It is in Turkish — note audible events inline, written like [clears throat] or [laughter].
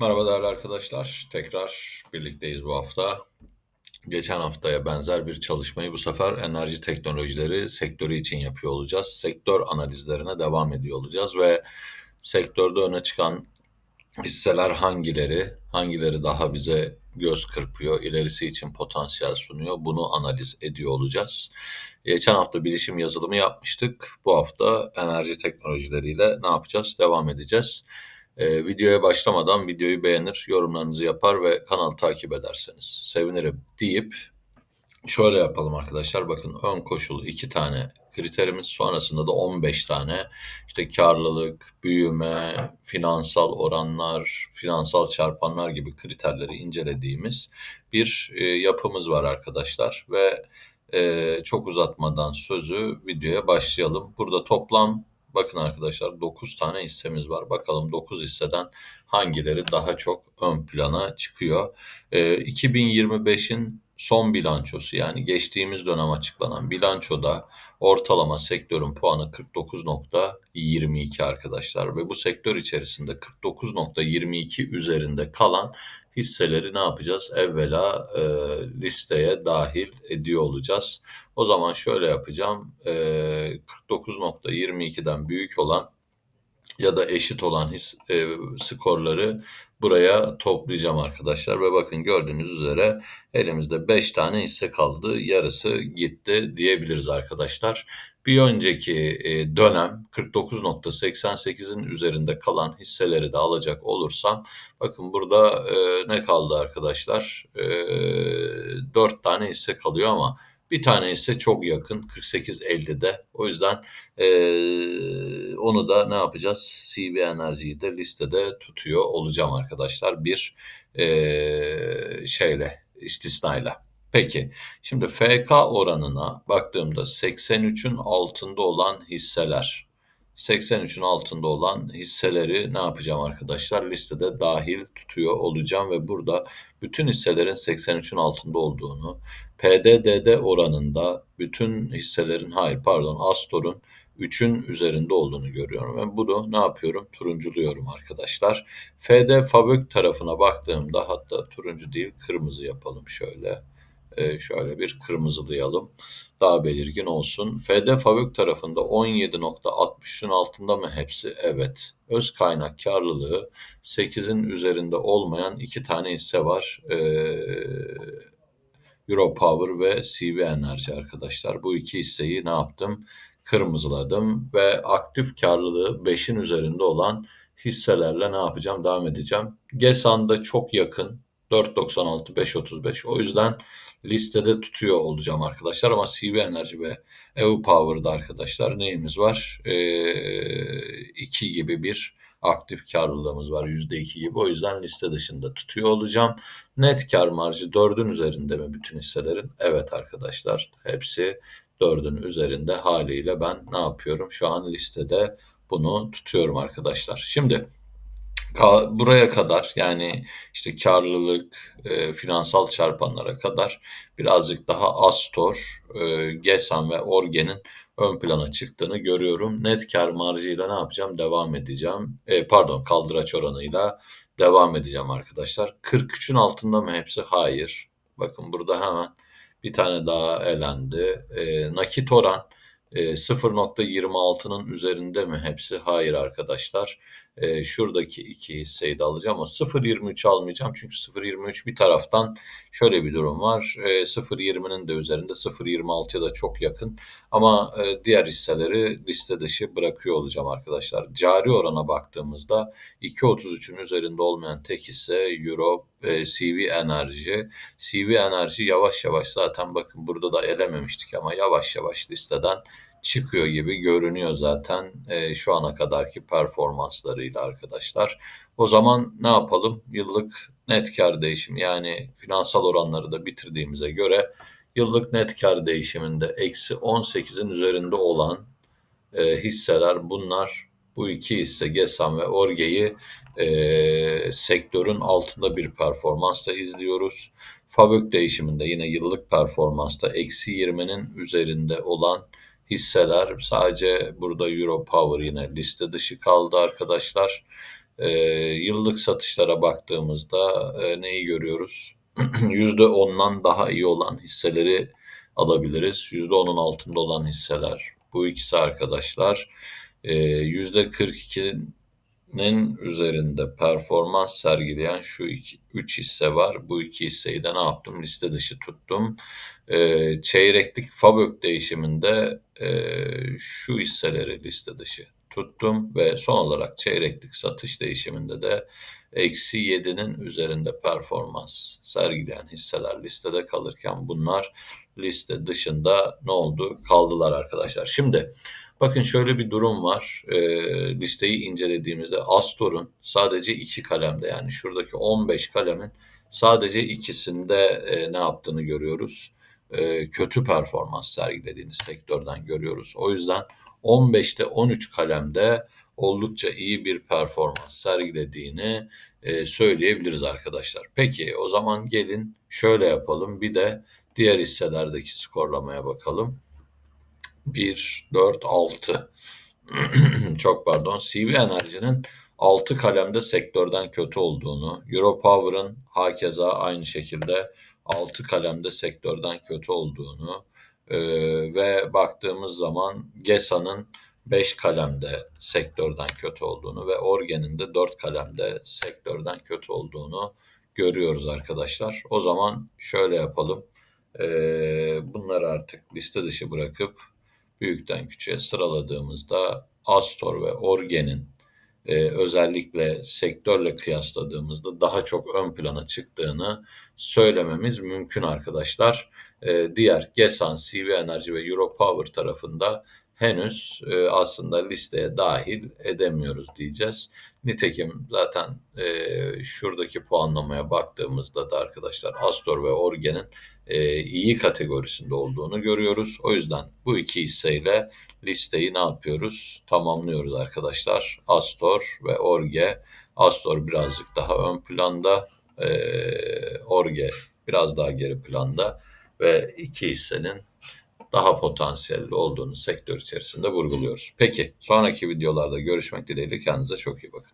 Merhaba değerli arkadaşlar. Tekrar birlikteyiz bu hafta. Geçen haftaya benzer bir çalışmayı bu sefer enerji teknolojileri sektörü için yapıyor olacağız. Sektör analizlerine devam ediyor olacağız ve sektörde öne çıkan hisseler hangileri, hangileri daha bize göz kırpıyor, ilerisi için potansiyel sunuyor bunu analiz ediyor olacağız. Geçen hafta bilişim yazılımı yapmıştık. Bu hafta enerji teknolojileriyle ne yapacağız? Devam edeceğiz. Ee, videoya başlamadan videoyu beğenir, yorumlarınızı yapar ve kanalı takip ederseniz sevinirim deyip şöyle yapalım arkadaşlar. Bakın ön koşul iki tane kriterimiz sonrasında da 15 tane işte karlılık, büyüme, finansal oranlar, finansal çarpanlar gibi kriterleri incelediğimiz bir e, yapımız var arkadaşlar ve e, çok uzatmadan sözü videoya başlayalım. Burada toplam bakın arkadaşlar 9 tane hissemiz var. Bakalım 9 hisseden hangileri daha çok ön plana çıkıyor. E, 2025'in son bilançosu yani geçtiğimiz dönem açıklanan bilançoda ortalama sektörün puanı 49.22 arkadaşlar ve bu sektör içerisinde 49.22 üzerinde kalan hisseleri ne yapacağız? Evvela e, listeye dahil ediyor olacağız. O zaman şöyle yapacağım. E, 49.22'den büyük olan ya da eşit olan his, e, skorları buraya toplayacağım arkadaşlar. Ve bakın gördüğünüz üzere elimizde 5 tane hisse kaldı. Yarısı gitti diyebiliriz arkadaşlar. Bir önceki e, dönem 49.88'in üzerinde kalan hisseleri de alacak olursam bakın burada e, ne kaldı arkadaşlar? E, 4 tane hisse kalıyor ama bir tane ise çok yakın 48.50'de. O yüzden e, onu da ne yapacağız? CV Enerji'yi de listede tutuyor olacağım arkadaşlar. Bir e, şeyle istisnayla. Peki şimdi FK oranına baktığımda 83'ün altında olan hisseler 83'ün altında olan hisseleri ne yapacağım arkadaşlar? Listede dahil tutuyor olacağım ve burada bütün hisselerin 83'ün altında olduğunu, PDDD oranında bütün hisselerin, hayır pardon Astor'un 3'ün üzerinde olduğunu görüyorum. Ben bunu ne yapıyorum? Turunculuyorum arkadaşlar. FD Fabök tarafına baktığımda hatta turuncu değil kırmızı yapalım şöyle. Ee, şöyle bir kırmızılayalım. Daha belirgin olsun. FD Fabrik tarafında 17.63'ün altında mı hepsi? Evet. Öz kaynak karlılığı 8'in üzerinde olmayan iki tane hisse var. Ee, Europower ve CV Enerji arkadaşlar. Bu iki hisseyi ne yaptım? Kırmızıladım ve aktif karlılığı 5'in üzerinde olan hisselerle ne yapacağım? Devam edeceğim. GESAN'da çok yakın 4.96, 5.35. O yüzden listede tutuyor olacağım arkadaşlar. Ama CV Enerji ve EU Power'da arkadaşlar neyimiz var? 2 ee, gibi bir aktif karlılığımız var %2 gibi. O yüzden liste dışında tutuyor olacağım. Net kar marjı 4'ün üzerinde mi bütün hisselerin? Evet arkadaşlar. Hepsi 4'ün üzerinde haliyle ben ne yapıyorum? Şu an listede bunu tutuyorum arkadaşlar. Şimdi buraya kadar yani işte karlılık, e, finansal çarpanlara kadar birazcık daha Astor, e, Gesan ve Orgen'in ön plana çıktığını görüyorum. Net kar marjıyla ne yapacağım? Devam edeceğim. E, pardon kaldıraç oranıyla devam edeceğim arkadaşlar. 43'ün altında mı hepsi? Hayır. Bakın burada hemen bir tane daha elendi. E, nakit oran e, 0.26'nın üzerinde mi hepsi? Hayır arkadaşlar e, şuradaki iki hisseyi de alacağım ama 0.23 almayacağım. Çünkü 0.23 bir taraftan şöyle bir durum var. E, 0.20'nin de üzerinde 0.26'ya da çok yakın. Ama e, diğer hisseleri liste dışı bırakıyor olacağım arkadaşlar. Cari orana baktığımızda 2.33'ün üzerinde olmayan tek hisse Euro e, CV Enerji. CV Enerji yavaş yavaş zaten bakın burada da elememiştik ama yavaş yavaş listeden çıkıyor gibi görünüyor zaten e, şu ana kadarki performanslarıyla arkadaşlar. O zaman ne yapalım? Yıllık net kar değişim yani finansal oranları da bitirdiğimize göre yıllık net kar değişiminde eksi 18'in üzerinde olan e, hisseler bunlar. Bu iki hisse GESAM ve ORGE'yi e, sektörün altında bir performansla izliyoruz. Fabök değişiminde yine yıllık performansta eksi 20'nin üzerinde olan hisseler sadece burada Euro Power yine liste dışı kaldı arkadaşlar. E, yıllık satışlara baktığımızda e, neyi görüyoruz? [clears throat] %10'dan daha iyi olan hisseleri alabiliriz. %10'un altında olan hisseler bu ikisi arkadaşlar. E, %42'nin üzerinde performans sergileyen şu iki, üç hisse var. Bu iki hisseyi de ne yaptım? Liste dışı tuttum. E, çeyreklik FABÖK değişiminde e, şu hisseleri liste dışı tuttum ve son olarak çeyreklik satış değişiminde de eksi 7'nin üzerinde performans sergileyen hisseler listede kalırken bunlar liste dışında ne oldu? Kaldılar arkadaşlar. Şimdi bakın şöyle bir durum var. E, listeyi incelediğimizde Astor'un sadece iki kalemde yani şuradaki 15 kalemin sadece ikisinde e, ne yaptığını görüyoruz. E, kötü performans sergilediğini sektörden görüyoruz. O yüzden 15'te 13 kalemde oldukça iyi bir performans sergilediğini e, söyleyebiliriz arkadaşlar. Peki o zaman gelin şöyle yapalım. Bir de diğer hisselerdeki skorlamaya bakalım. 1, 4, 6. Çok pardon. CV Enerji'nin 6 kalemde sektörden kötü olduğunu, Europower'ın hakeza aynı şekilde 6 kalemde sektörden kötü olduğunu e, ve baktığımız zaman GESA'nın 5 kalemde sektörden kötü olduğunu ve Orgen'in de 4 kalemde sektörden kötü olduğunu görüyoruz arkadaşlar. O zaman şöyle yapalım. Ee, bunları artık liste dışı bırakıp büyükten küçüğe sıraladığımızda Astor ve Orgen'in e, özellikle sektörle kıyasladığımızda daha çok ön plana çıktığını söylememiz mümkün arkadaşlar. E, diğer Gesan, CV Enerji ve Europower tarafında henüz e, aslında listeye dahil edemiyoruz diyeceğiz. Nitekim zaten e, şuradaki puanlamaya baktığımızda da arkadaşlar Astor ve Orgen'in e, iyi kategorisinde olduğunu görüyoruz. O yüzden bu iki hisseyle listeyi ne yapıyoruz? Tamamlıyoruz arkadaşlar. Astor ve Orge. Astor birazcık daha ön planda, e, Orge biraz daha geri planda ve iki hissenin daha potansiyelli olduğunu sektör içerisinde vurguluyoruz. Peki sonraki videolarda görüşmek dileğiyle kendinize çok iyi bakın.